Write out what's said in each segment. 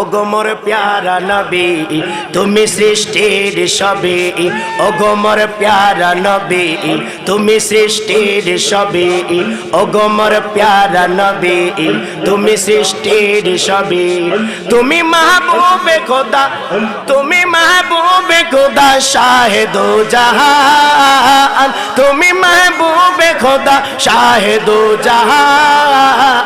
ওগমর প্যারা নবী, তুমি সৃষ্টির সবে ওগমর প্যারা নবী, তুমি সৃষ্টির সবে ওগমর প্যারা নবী, তুমি সৃষ্টির সবে তুমি মাহবুবে খোদা, তুমি মাহবুবে খোদা, শাহেদো জাহান। তুমি মাহবুবে খোদা, শাহেদো জাহান।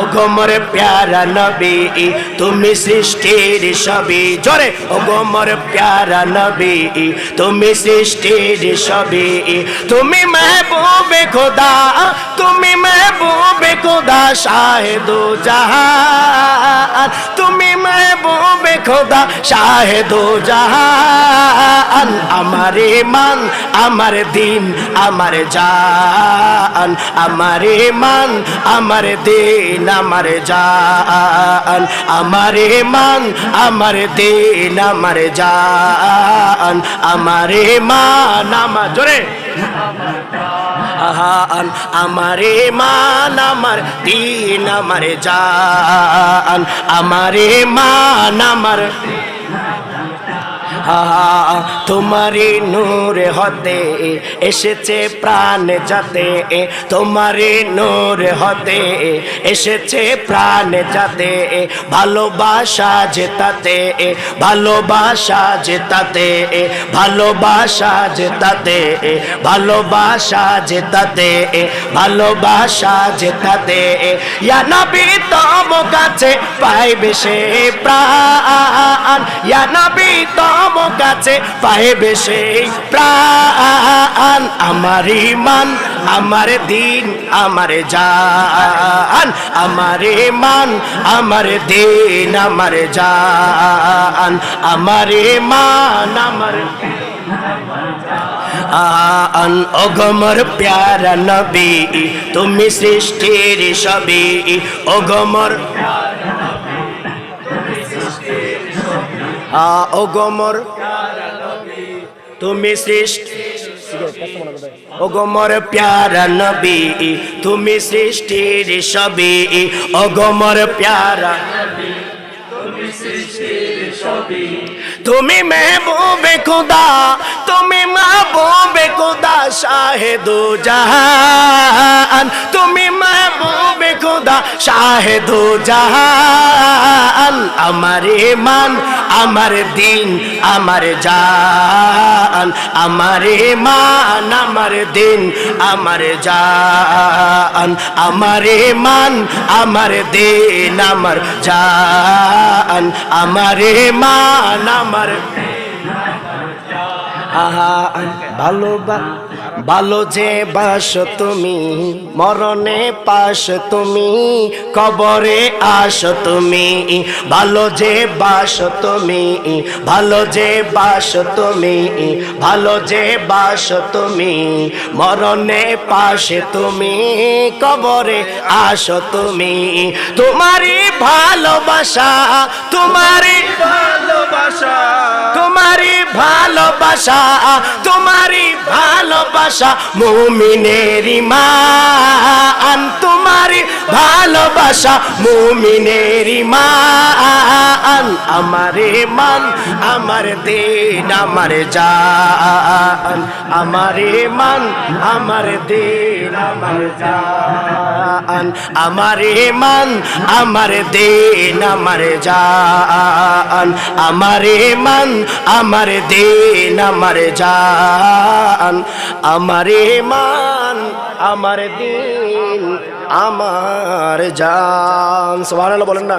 অগমর প্যারা নবী, তুমি সৃষ্টির সবই। জোরে অগমর প্যারা নবী, তুমি সৃষ্টির সবই। তুমি মেহবুবে খোদা, তুমি মেহবুবে খোদা শাহেদু জাহান। তুমি মেহবুবে খোদা শাহেদু জাহান। আমার মান, আমার দিন, আমার জান, আমার মান, আমার দিন, আমার জান, আমার মান, আমার দিন, আমার জান, আমার মান, আমার, জোরে। আহান আমারে মান, আমার দিন, আমার জান, আমারে মান, আমার আহা, তোমারি নূর হতে এসেছে প্রাণ যাতে তোমারি নূর হতে এসেছে প্রাণ যাতে ভালোবাসা জেতাতে ভালোবাসা জেতাতে ভালোবাসা জেতাতে ভালোবাসা জেতাতে ভালোবাসা জেতাতে। ইয়া নবী তম কাছে পাইবে সে প্রাণ ইয়া নবী তম কাছে পাইবে সে প্রাণ। আমার ইমান, আমার দিন, আমার জান। আমার ইমান, আমার দিন, আমার জান। আমার ইমান, আমার আন অগমর প্যারা নবী, তুমি সৃষ্টির সবই। অগমর আ অগমর তুমি সৃষ্টি অগমর প্যারা নবী, তুমি সৃষ্টির সবই। অগমর প্যারা তুমি মেহবুবে খুদা, তুমি মাহবুবে খুদা, শাহেদু জাহান। তুমি শাহেদু জাহান আমার ইমান আমার দিন, আমার জান, আমার ইমান আমার দিন, আমার জান, আমার ইমান আমার দিন, আমার জান, আমার ইমান আমার ভালোবা ভালো যে বাস তুমি, মরণে পাশ তুমি, কবরে আস তুমি, ভালো যে বাস তুমি, ভালো যে বাস তুমি, ভালো যে বাস তুমি, মরণে পাশে তুমি, কবরে আস তুমি। তোমারই ভালোবাসা তোমারই ভালোবাসা ভালোবাসা, তোমারই ভালোবাসা মুমিনের মান। তোমারই ভালোবাসা মুমিনের মান। আমারে মান, আমার দিন, আমার জান। আমারে মান, আমার দিন। জান। আমারে মান আমার দিন আমার জান। আমারে মান আমার দিন আমার জান। আমারে মান আমার দিন আমার জান। সুবহানাল্লাহ বলেন না।